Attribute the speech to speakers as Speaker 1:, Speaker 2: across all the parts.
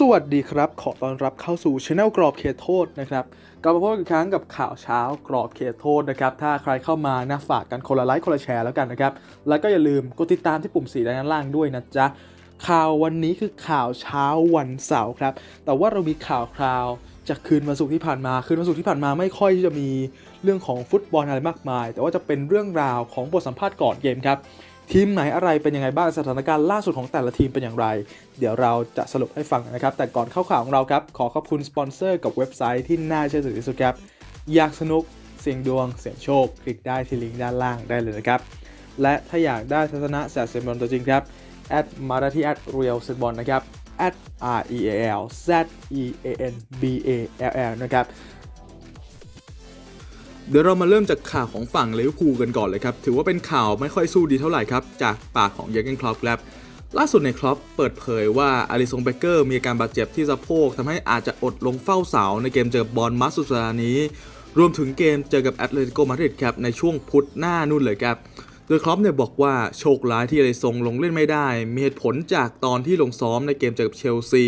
Speaker 1: สวัสดีครับ ขอต้อนรับเข้าสู่ช anel กรอบเขตโทษนะครับกลับมาพบกันอีกครั้งกับข่าวเช้ากรอบเขตโทษนะครับ ถ้าใครเข้ามานะฝากกันคนละไลค์คนละแชร์แล้วกันนะครับ แล้วก็อย่าลืมกดติดตามที่ปุ่มสีด้านล่างด้วยนะจ๊ะ ข่าววันนี้คือข่าวเช้าวันเสาร์ครับ แต่ว่าเรามีข่าวคราวจากคืนวันศุกร์ที่ผ่านมา คืนวันศุกร์ที่ผ่านมาไม่ค่อยจะมีเรื่องของฟุตบอลอะไรมากมาย แต่ว่าจะเป็นเรื่องราวของบทสัมภาษณ์ก่อนเกมครับ ทีมไหนอะไรเป็นยังไงบ้างสถานการณ์ล่าสุดของแต่ละทีมเป็นอย่างไร เดี๋ยวเราจะสรุปให้ฟังนะครับ แต่ก่อนเข้าข่าวของเราครับ ขอขอบคุณสปอนเซอร์กับเว็บไซต์ที่น่าเชื่อถือที่สุดครับ อยากสนุกเสี่ยงดวง เสี่ยงโชค คลิกได้ที่ลิงก์ด้านล่างได้เลยนะครับ และถ้าอยากได้ทัศนะแสเซนบอลตัวจริงครับแอดมาได้ที่แอดเรียลเซนบอลนะครับ at r e a l z e a n b a l l นะครับ เดี๋ยวเรามาเริ่มจากข่าวของฝั่งลิเวอร์พูลกันก่อนเลยครับ ถือว่าเป็นข่าวไม่ค่อยสู้ดีเท่าไหร่ครับ จากปากของเยอร์เกนคลอปครับล่าสุดในคลอปเปิดเผยว่าอาริซงเบเกอร์มีอาการบาดเจ็บที่สะโพกทำให้อาจจะอดลงเฝ้าเสาในเกมเจอบอลมัสสุดสัปดาห์นี้ รวมถึงเกมเจอกับแอตเลติโกมาดริดครับในช่วงพุธหน้านู่นเลยครับโดยครอปเนี่ยบอกว่าโชคร้ายที่อาริซงลงเล่นไม่ได้ มีเหตุผลจากตอนที่ลงซ้อมในเกมเจอกับเชลซี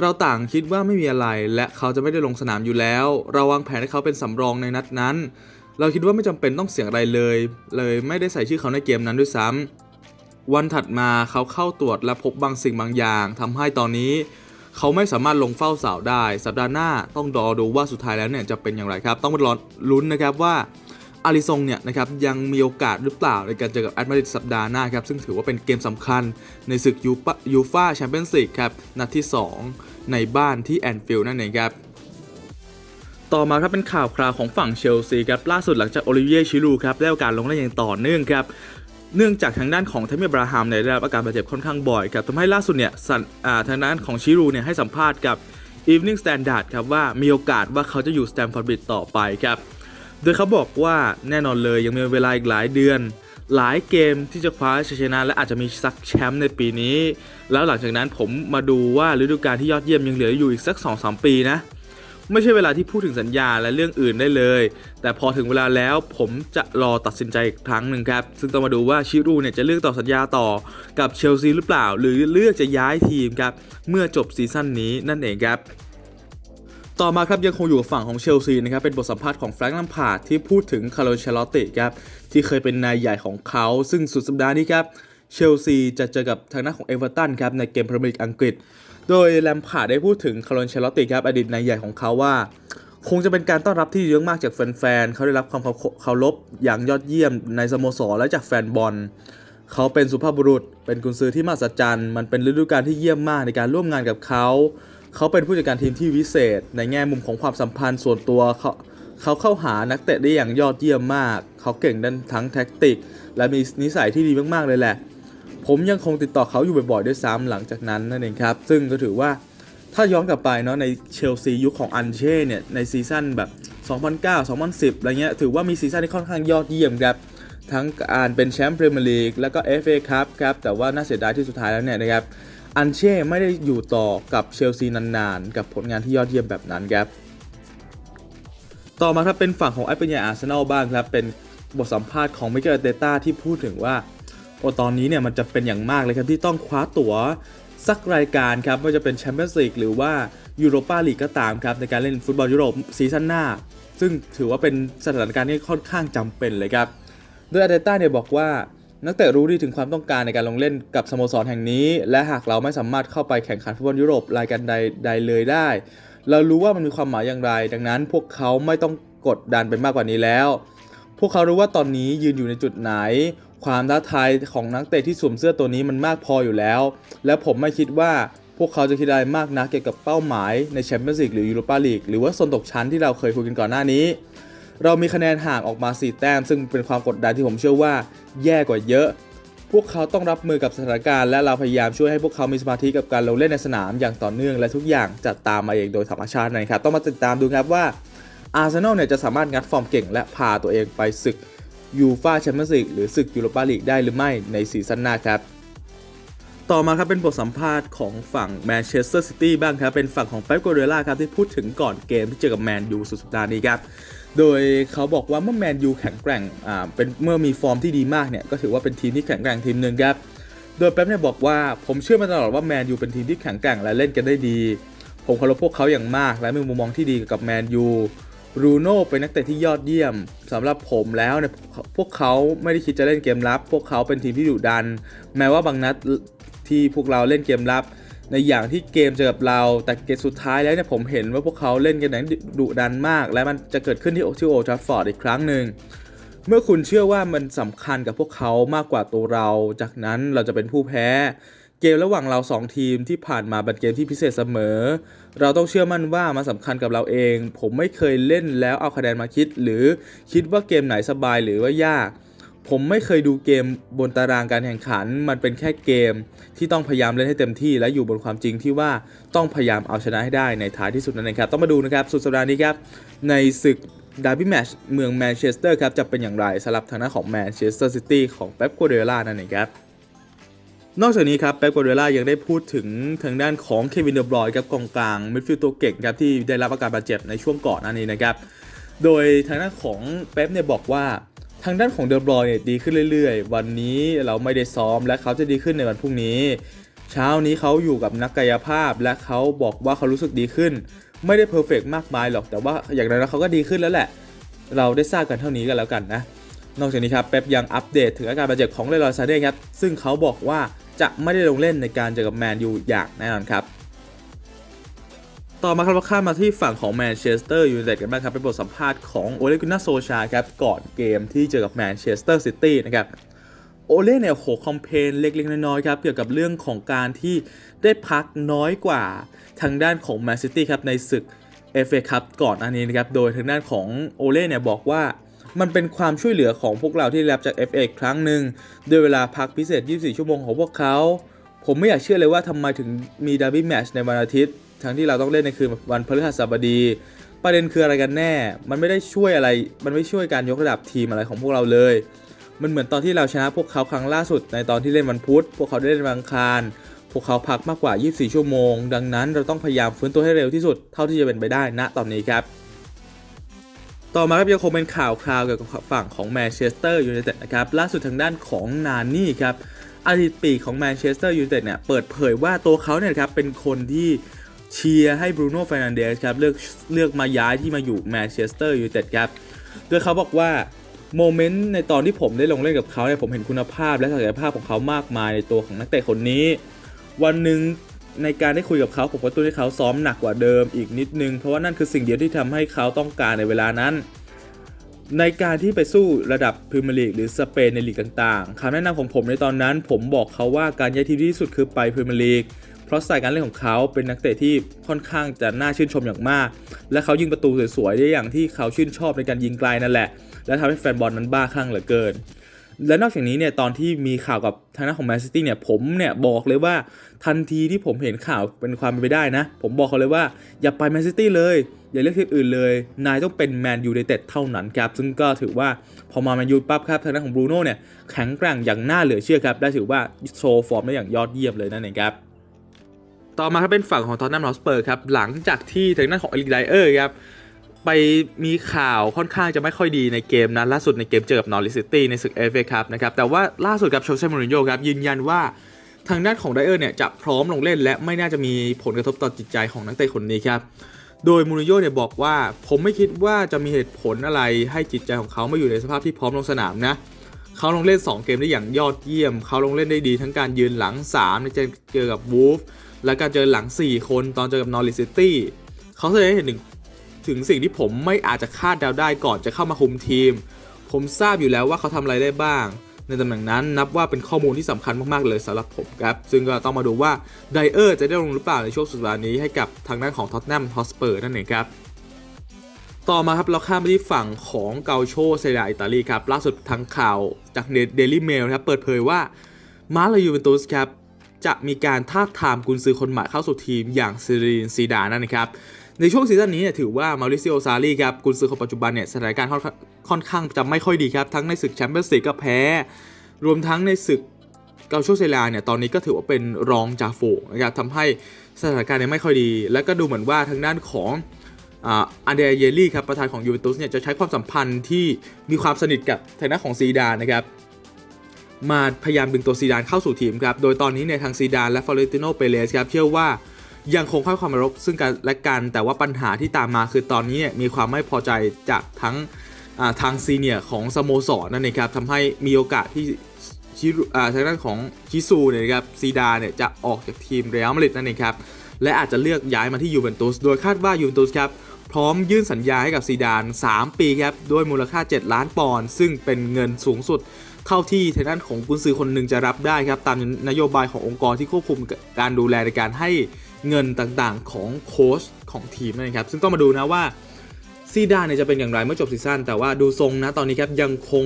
Speaker 1: เราต่างคิดว่าไม่มีอะไร และเขาจะไม่ได้ลงสนามอยู่แล้ว เราวางแผนให้เขาเป็นสำรองในนัดนั้น เราคิดว่าไม่จำเป็นต้องเสี่ยงอะไรเลย เลยไม่ได้ใส่ชื่อเขาในเกมนั้นด้วยซ้ำวันถัดมาเขาเข้าตรวจและพบบางสิ่งบางอย่างทำให้ตอนนี้ เขาไม่สามารถลงเฝ้าเสาได้ สัปดาห์หน้าต้องรอดูว่าสุดท้ายแล้วเนี่ยจะเป็นอย่างไรครับ ต้องมารอลุ้นนะครับว่า อาริซงเนี่ยนะครับยังมีโอกาสหรือเปล่าในการเจอกับแอตมาดริดสัปดาห์หน้าครับซึ่งถือว่าเป็นเกมสำคัญในศึกยูฟายูฟาแชมเปี้ยนส์ลีกครับนัดที่ 2 ในบ้านที่แอนฟิลด์นั่นเองครับต่อมาครับเป็นข่าวคราวของฝั่งเชลซีครับล่าสุดหลังจากโอลิเวียชิลูครับได้โอกาสลงเล่นอย่างต่อเนื่องครับเนื่องจากทางด้านของเทมิบราฮัมเนี่ยได้รับอาการบาดเจ็บค่อนข้างบ่อยครับทำให้ล่าสุดเนี่ยทางด้านของชิลูเนี่ยให้สัมภาษณ์กับ Evening Standard ครับว่ามีโอกาสว่าเขาจะอยู่สแตมฟอร์ดบิดต่อไปครับ โดยเขาบอกว่าแน่นอนเลยยังมีเวลาอีกหลายเดือน หลายเกมที่จะคว้าชัยชนะ และอาจจะมีซักแชมป์ในปีนี้ แล้วหลังจากนั้นผมมาดูว่าฤดูกาลที่ยอดเยี่ยมยังเหลืออยู่อีกสัก 2-3 ปีนะไม่ใช่เวลาที่พูดถึงสัญญาและเรื่องอื่นได้เลย แต่พอถึงเวลาแล้วผมจะรอตัดสินใจอีกครั้งหนึ่งครับ ซึ่งต้องมาดูว่าชิรูเนี่ยจะเลือกต่อสัญญาต่อกับเชลซีหรือเปล่า หรือเลือกจะย้ายทีมครับ เมื่อจบซีซั่นนี้นั่นเองครับ ต่อมาครับยังคงอยู่ฝั่งของเชลซีนะครับเป็นบทสัมภาษณ์ของแฟรงค์ลัมพาร์ดที่พูดถึงคาร์โลเชลติครับที่เคยเป็นนายใหญ่ของเขาซึ่งสุดสัปดาห์นี้ครับเชลซีจะเจอกับทางด้านของเอเวอร์ตันครับในเกมพรีเมียร์ลีกอังกฤษ โดยแลมพาร์ดได้พูดถึงคาร์โลเชลติครับอดีตนายใหญ่ของเขาว่า คงจะเป็นการต้อนรับที่ดีมากจากแฟนๆเขาได้รับความเคารพอย่างยอดเยี่ยมในสโมสรและจากแฟนบอลเขาเป็นสุภาพบุรุษ เป็นกุนซือที่มหัศจรรย์ มันเป็นฤดูกาลที่เยี่ยมมากในการร่วมงานกับเขา เขาเป็นผู้จัดการทีมที่วิเศษ ในแง่มุมของความสัมพันธ์ส่วนตัวเขาเขาเข้าหานักเตะได้อย่างยอดเยี่ยมมาก เขาเก่งด้านทั้งแท็กติก และมีนิสัยที่ดีมากๆเลยแหละ ผมยังคงติดต่อเขาอยู่บ่อยๆด้วยซ้ำหลังจากนั้นนั่นเองครับ ซึ่งก็ถือว่าถ้าย้อนกลับไปเนาะในเชลซียุคของอันเช่เนี่ยในซีซั่นแบบ 2009 2010 อะไรเงี้ยถือว่ามีซีซั่นที่ค่อนข้างยอดเยี่ยมครับทั้งการเป็นแชมป์พรีเมียร์ลีกแล้วก็ FA ครับครับแต่ว่าน่าเสียดายที่สุดท้ายแล้วเนี่ยนะครับ อันเช่ไม่ได้อยู่ต่อกับเชลซีนานๆ กับผลงานที่ยอดเยี่ยมแบบนั้นครับ ต่อมาครับเป็นฝั่งของไอ้ปัญญาอาร์เซนอลบ้างครับ เป็นบทสัมภาษณ์ของมิเกลเตต้าที่พูดถึงว่าโอตอนนี้เนี่ยมันจะเป็นอย่างมากเลยครับที่ต้องคว้าตั๋วสักรายการครับไม่ว่าจะเป็นแชมเปี้ยนส์ลีกหรือว่ายูโรปาลีกก็ตามครับในการเล่นฟุตบอลยุโรปซีซั่นหน้า ซึ่งถือว่าเป็นสถานการณ์ที่ค่อนข้างจำเป็นเลยครับ โดยอาเตต้าเนี่ยบอกว่า นักเตะรู้ดีถึงความต้องการในการลงเล่นกับสโมสรแห่งนี้ และหากเราไม่สามารถเข้าไปแข่งขันฟุตบอลยุโรปรายการใดใดเลยได้ เรารู้ว่ามันมีความหมายอย่างไร ดังนั้นพวกเขาไม่ต้องกดดันไปมากกว่านี้แล้ว พวกเขารู้ว่าตอนนี้ยืนอยู่ในจุดไหน ความท้าทายของนักเตะที่สวมเสื้อตัวนี้มันมากพออยู่แล้ว และผมไม่คิดว่าพวกเขาจะคิดอะไรมากนะเกี่ยวกับเป้าหมายในแชมเปี้ยนส์ลีกหรือยูโรปาลีกหรือว่าโซนตกชั้นที่เราเคยคุยกันก่อนหน้านี้ เรามีคะแนนห่างออกมา 4 แต้ม ซึ่งเป็นความกดดันที่ผมเชื่อว่าแย่กว่าเยอะ พวกเขาต้องรับมือกับสถานการณ์และเราพยายามช่วยให้พวกเขามีสมาธิกับการลงเล่นในสนามอย่างต่อเนื่องและทุกอย่างจะตามมาเองโดยธรรมชาตินะครับ ต้องมาติดตามดูครับว่าอาร์เซนอลเนี่ยจะสามารถงัดฟอร์มเก่ง และพาตัวเองไปศึกยูฟาแชมเปี้ยนส์ลีกหรือศึกยูโรปาลีกได้หรือไม่ในซีซั่นหน้าครับต่อมาครับเป็นบทสัมภาษณ์ของฝั่งแมนเชสเตอร์ซิตี้บ้างครับ เป็นฝั่งของเป๊ปกัวเดล่าครับ ที่พูดถึงก่อนเกมที่เจอกับแมนยูสุดสัปดาห์นี้ครับ โดยเขาบอกว่าเมื่อแมนยูแข็งแกร่งอ่าเป็นเมื่อมีฟอร์มที่ดีมากเนี่ยก็ถือว่าเป็นทีมที่แข็งแกร่งทีมหนึ่งครับโดยเป๊ปเนี่ยบอกว่าผมเชื่อมาตลอดว่าแมนยูเป็นทีมที่แข็งแกร่งและเล่นกันได้ดี ผมเคารพพวกเขาอย่างมาก และมีมุมมองที่ดีกับแมนยูรูโน่เป็นนักเตะที่ยอดเยี่ยมสำหรับผมแล้วเนี่ยพวกเขาไม่ได้คิดจะเล่นเกมรับ พวกเขาเป็นทีมที่ดุดัน แม้ว่าบางนัดที่พวกเราเล่นเกมรับ ในอย่างที่เกมเจอกับเรา แต่เกมสุดท้ายแล้วเนี่ยผมเห็นว่าพวกเขาเล่นกันอย่างดุดันมาก และมันจะเกิดขึ้นที่ที่โอทราฟฟอร์ดอีกครั้งหนึ่งเมื่อคุณเชื่อว่ามันสำคัญกับพวกเขามากกว่าตัวเรา จากนั้นเราจะเป็นผู้แพ้ เกมระหว่างเรา 2 ทีมที่ผ่านมาเป็นเกมที่พิเศษเสมอ เราต้องเชื่อมั่นว่ามันสำคัญกับเราเอง ผมไม่เคยเล่นแล้วเอาคะแนนมาคิด หรือคิดว่าเกมไหนสบายหรือว่ายาก ผมไม่เคยดูเกมบนตารางการแข่งขัน มันเป็นแค่เกมที่ต้องพยายามเล่นให้เต็มที่ และอยู่บนความจริงที่ว่าต้องพยายามเอาชนะให้ได้ในท้ายที่สุดนั่นเองครับ ต้องมาดูนะครับ สุดสัปดาห์นี้ครับ ในศึกดาร์บี้แมชเมืองแมนเชสเตอร์ครับ จะเป็นอย่างไรสำหรับทางด้านของแมนเชสเตอร์ซิตี้ของเป๊ปกัวเดล่านั่นเองครับ นอกจากนี้ครับเป๊ปกัวเดล่ายังได้พูดถึงทางด้านของเควินเดอบรอยครับกองกลางมิดฟิลด์ตัวเก่งครับที่ได้รับอาการบาดเจ็บในช่วงก่อนหน้านี้นะครับโดยทางด้านของเป๊ปเนี่ยบอกว่า ทางด้านของเดอบรอยเนี่ยดีขึ้นเรื่อยๆ วันนี้เราไม่ได้ซ้อมและเขาจะดีขึ้นในวันพรุ่งนี้ เช้านี้เขาอยู่กับนักกายภาพและเขาบอกว่าเขารู้สึกดีขึ้น ไม่ได้เพอร์เฟกมากมายหรอกแต่ว่าอย่างไรแล้วเขาก็ดีขึ้นแล้วแหละ เราได้ทราบกันเท่านี้กันแล้วกันนะ นอกจากนี้ครับเป๊ปยังอัปเดตถึงอาการบาดเจ็บของเลรอยซาเด้ครับซึ่งเขาบอกว่าจะไม่ได้ลงเล่นในการเจอกับแมนยูอย่างแน่นอนครับ ต่อมาครับเราข้ามมาที่ฝั่งของแมนเชสเตอร์ยูไนเต็ดกันบ้างครับเป็นบทสัมภาษณ์ของโอเลกุน่าโซชาครับก่อนเกมที่เจอกับแมนเชสเตอร์ซิตี้นะครับโอเล่เนี่ยโหคอมเพนเล็กๆน้อยๆครับเกี่ยวกับเรื่องของการที่ได้พักน้อยกว่าทางด้านของแมนซิตี้ครับในศึก FA ครับก่อนอันนี้นะครับโดยทางด้านของโอเล่เนี่ยบอกว่ามันเป็นความช่วยเหลือของพวกเราที่ได้รับจาก FA ครั้งหนึ่งด้วยเวลาพักพิเศษ 24 ชั่วโมงของพวกเขา ผมไม่อยากเชื่อเลยว่าทำไมถึงมีดาร์บี้แมชในวันอาทิตย์ ทั้งที่เราต้องเล่นในคืนวันพฤหัสบดี ประเด็นคืออะไรกันแน่ มันไม่ได้ช่วยอะไร มันไม่ช่วยการยกระดับทีมอะไรของพวกเราเลย มันเหมือนตอนที่เราชนะพวกเขาครั้งล่าสุด ในตอนที่เล่นวันพุธ พวกเขาได้เล่นวันอังคาร พวกเขาพักมากกว่า 24 ชั่วโมง ดังนั้นเราต้องพยายามฟื้นตัวให้เร็วที่สุด เท่าที่จะเป็นไปได้ณตอนนี้ครับ ต่อมาครับยังคงเป็นข่าวคราวเกี่ยวกับฝั่งของแมนเชสเตอร์ยูไนเต็ดนะครับ ล่าสุดทางด้านของนานี่ครับอดีตปีกของแมนเชสเตอร์ยูไนเต็ดเนี่ยเปิดเผยว่าตัวเขาเนี่ยครับเป็นคนที่ เชียร์ให้บรูโน่เฟรนันเดสครับเลือกเลือกมาย้ายที่มาอยู่แมนเชสเตอร์ยูไนเต็ดครับโดยเขาบอกว่าโมเมนต์ในตอนที่ผมได้ลงเล่นกับเขาเนี่ยผมเห็นคุณภาพและศักยภาพของเขามากมายในตัวของนักเตะคนนี้ วันหนึ่งในการได้คุยกับเขาผมก็ตุ้นให้เขาซ้อมหนักกว่าเดิมอีกนิดนึง เพราะว่านั่นคือสิ่งเดียวที่ทำให้เขาต้องการในเวลานั้น ในการที่ไปสู้ระดับพรีเมียร์ลีกหรือสเปนในลีกต่างๆคำแนะนำของผมในตอนนั้น ผมบอกเขาว่าการย้ายทีมที่สุดคือไปพรีเมียร์ลีก เพราะสายการเล่นของเขาเป็นนักเตะที่ค่อนข้างจะน่าชื่นชมอย่างมาก และเขายิงประตูสวยๆได้อย่างที่เขาชื่นชอบในการยิงไกลนั่นแหละ และทำให้แฟนบอลนั้นบ้าคลั่งเหลือเกิน และนอกจากนี้เนี่ยตอนที่มีข่าวกับทางด้านของแมนซิตี้เนี่ยผมเนี่ยบอกเลยว่าทันทีที่ผมเห็นข่าวเป็นความเป็นไปได้นะ ผมบอกเขาเลยว่าอย่าไปแมนซิตี้เลยอย่าเลือกทีมอื่นเลย นายต้องเป็นแมนยูไนเต็ดเท่านั้นครับ ซึ่งก็ถือว่าพอมาแมนยูปั๊บครับ ทางด้านของบรูโน่เนี่ยแข็งแกร่งอย่างน่าเหลือเชื่อครับ ได้ถือว่าโชว์ฟอร์มได้อย่างยอดเยี่ยมเลยนั่นเองครับ ต่อมาครับเป็นฝั่งของทอตแนมฮอสเปอร์ครับหลังจากที่ทางด้านของเอลิกไดเออร์ครับไปมีข่าวค่อนข้างจะไม่ค่อยดีในเกมนะล่าสุดในเกมเจอกับนอริสซิตี้ในศึกเอฟเอคัพนะครับแต่ว่าล่าสุดกับโชเซ่มูรินโญ่ครับยืนยันว่าทางด้านของไดเออร์เนี่ยจะพร้อมลงเล่น และไม่น่าจะมีผลกระทบต่อจิตใจของนักเตะคนนี้ครับโดยมูรินโญ่เนี่ยบอกว่าผมไม่คิดว่าจะมีเหตุผลอะไรให้จิตใจของเขาไม่อยู่ในสภาพที่พร้อมลงสนามนะเขาลงเล่น 2 เกมได้อย่างยอดเยี่ยม เขาลงเล่นได้ดีทั้งการยืนหลัง 3 ในเจอกับวูฟ และการเจอหลัง 4 คนตอนเจอกับนอริสซิตี้เขาแสดงให้เห็นถึงถึงสิ่งที่ผมไม่อาจจะคาดเดาได้ก่อนจะเข้ามาคุมทีม ผมทราบอยู่แล้วว่าเขาทำอะไรได้บ้าง ในตำแหน่งนั้นนับว่าเป็นข้อมูลที่สำคัญมากๆเลยสำหรับผมครับ ซึ่งก็ต้องมาดูว่าไดเออร์จะได้ลงหรือเปล่าในช่วงสุดสัปดาห์นี้ให้กับทางด้านของท็อตแนมฮอสเปอร์นั่นเองครับต่อมาครับเราข้ามไปที่ฝั่งของเกาโชเซเรียอิตาลีครับล่าสุดทางข่าวจากเดลี่เมลครับเปิดเผยว่ามาลายูเวนตุสครับ จะมีการทาบทามกุนซือคนใหม่เข้าสู่ทีมอย่างซิรินซีดานนั่นเองครับในช่วงซีซั่นนี้เนี่ยถือว่ามาริซิโอซารีครับกุนซือคนปัจจุบันเนี่ยสถานการณ์ค่อนค่อนข้างจะไม่ค่อยดีครับทั้งในศึกแชมเปี้ยนส์ลีกก็แพ้ รวมทั้งในศึกเกาโชเซเรียเนี่ยตอนนี้ก็ถือว่าเป็นรองจ่าฝูงนะครับทำให้สถานการณ์เนี่ยไม่ค่อยดี และก็ดูเหมือนว่าทางด้านของอันเดรเยลลี่ครับประธานของยูเวนตุสเนี่ยจะใช้ความสัมพันธ์ที่มีความสนิทกับทางด้านของซีดานนะครับ มาพยายามดึงตัวซีดานเข้าสู่ทีมครับ โดยตอนนี้เนี่ยทางซีดานและฟลอเรนติโนเปเรสครับเชื่อว่ายังคงให้ความรพซึ่งกันและกัน แต่ว่าปัญหาที่ตามมาคือตอนนี้เนี่ยมีความไม่พอใจจากทั้งทางซีเนียของสโมสรนั่นเองครับทำให้มีโอกาสที่ชิทางด้านของชิซูเนี่ยครับซีดานเนี่ยจะออกจากทีมเรอัลมาดริดนั่นเองครับและอาจจะเลือกย้ายมาที่ยูเวนตุสโดยคาดว่ายูเวนตุสครับพร้อมยื่นสัญญาให้กับซีดาน 3 ปีครับด้วยมูลค่า 7 ล้านปอนด์ซึ่งเป็นเงินสูงสุด เท่าที่ทางด้านของกุนซือคนหนึ่งจะรับได้ครับตามนโยบายขององค์กรที่ควบคุมการดูแลในการให้เงินต่างๆของโค้ชของทีมนั่นเองครับซึ่งต้องมาดูนะว่าซีดานเนี่ยจะเป็นอย่างไรเมื่อจบซีซั่นแต่ว่าดูทรงนะตอนนี้ครับยังคง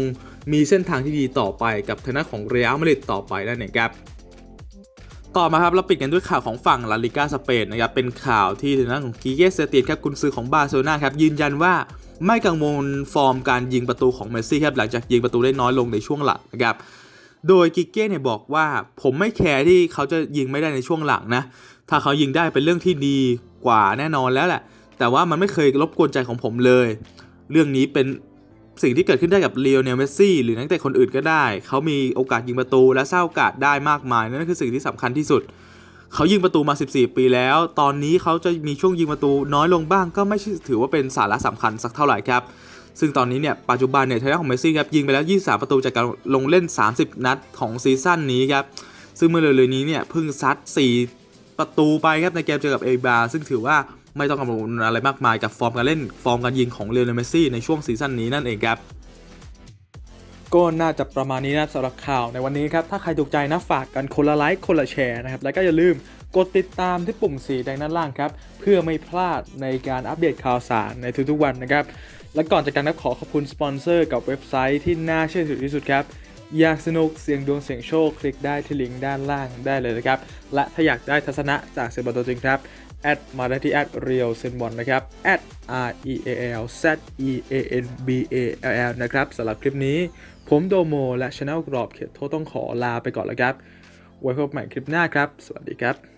Speaker 1: มีเส้นทางที่ดีต่อไปกับทางด้านของเรอัลมาดริดต่อไปนั่นเองครับต่อมาครับเราปิดกันด้วยข่าวของฝั่งลาลิกาสเปนนะครับเป็นข่าวที่ทางด้านของกิเกสเซตีนครับกุนซือของบาร์เซโลนาครับยืนยันว่า ไม่กังวลฟอร์มการยิงประตูของเมสซี่ครับหลังจากยิงประตูได้น้อยลงในช่วงหลังนะครับโดยกิเก้เนี่ยบอกว่าผมไม่แคร์ที่เขาจะยิงไม่ได้ในช่วงหลังนะ ถ้าเขายิงได้เป็นเรื่องที่ดีกว่าแน่นอนแล้วแหละ แต่ว่ามันไม่เคยรบกวนใจของผมเลย เรื่องนี้เป็นสิ่งที่เกิดขึ้นได้กับเลโอเนลเมสซี่หรือนักเตะคนอื่นก็ได้ เขามีโอกาสยิงประตูและสร้างโอกาสได้มากมาย นั่นคือสิ่งที่สำคัญที่สุด เขายิงประตูมา 14 ปีแล้ว ตอนนี้เขาจะมีช่วงยิงประตูน้อยลงบ้าง ก็ไม่ใช่ถือว่าเป็นสาระสำคัญสักเท่าไหร่ครับ ซึ่งตอนนี้เนี่ยปัจจุบันเนี่ยทางด้านของเมสซี่ครับยิงไปแล้ว 23 ประตูจากการลงเล่น 30 นัดของซีซั่นนี้ครับ ซึ่งเมื่อเร็วๆนี้เนี่ยเพิ่งซัด 4 ประตูไปครับในเกมเจอกับเอบาซึ่งถือว่าไม่ต้องกังวลอะไรมากมายกับฟอร์มการเล่นฟอร์มการยิงของเลโอนเมสซี่ในช่วงซีซั่นนี้นั่นเองครับ
Speaker 2: ก็น่าจะประมาณนี้นะสำหรับข่าวในวันนี้ครับ ถ้าใครถูกใจนะฝากกันคนละไลค์คนละแชร์นะครับ แล้วก็อย่าลืมกดติดตามที่ปุ่มสีแดงด้านล่างครับ เพื่อไม่พลาดในการอัปเดตข่าวสารในทุกๆวันนะครับ และก่อนจากกันนะขอขอบคุณสปอนเซอร์กับเว็บไซต์ที่น่าเชื่อถือที่สุดครับอยากสนุกเสียงดวงเสียงโชค คลิกได้ที่ลิงก์ด้านล่างได้เลยนะครับ และถ้าอยากได้ทัศนะจากเซบอตัวจริงครับ แอดมาได้ที่แอดเรียลเซนบอลนะครับแอด r e a l z e a n b a l l นะครับสำหรับคลิปนี้ ผมโดโม และช anel กรอบเขตโทษต้องขอลาไปก่อนแล้วครับ ไว้พบใหม่คลิปหน้าครับ สวัสดีครับ